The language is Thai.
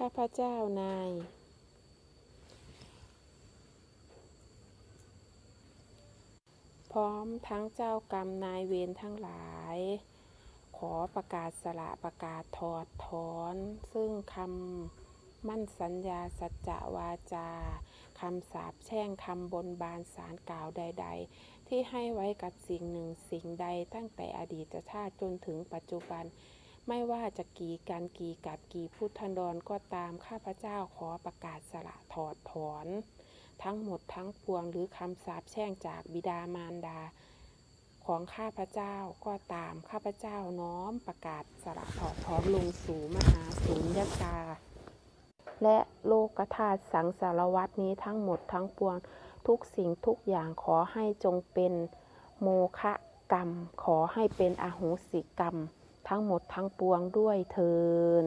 ข้าพเจ้านาย พร้อมทั้งเจ้ากรรมนายเวรทั้งหลาย ขอประกาศสละประกาศถอดถอน ซึ่งคำมั่นสัญญาสัจจะวาจาคำสาปแช่งคำบนบานสารกล่าวใด ๆ ที่ให้ไว้กับสิ่งหนึ่งสิ่งใดตั้งแต่อดีตชาติจนถึงปัจจุบัน ไม่ว่าจะกี่การกี่กับกี่พุทธันดรก็ตามข้าพเจ้าขอประกาศสละถอดถอน ทั้งหมดทั้งปวงหรือคำสาปแช่งจากบิดามารดา ของข้าพเจ้าก็ตามข้าพเจ้าน้อมประกาศสละถอดถอนลงสู่มหาสุญญากา และโลกธาตุสังสารวัตนี้ทั้งหมดทั้งปวงทุกสิ่งทุกอย่างขอให้จงเป็นโมฆะกรรม ขอให้เป็นอโหสิกรรม ทั้งหมดทั้งปวงด้วยเทิน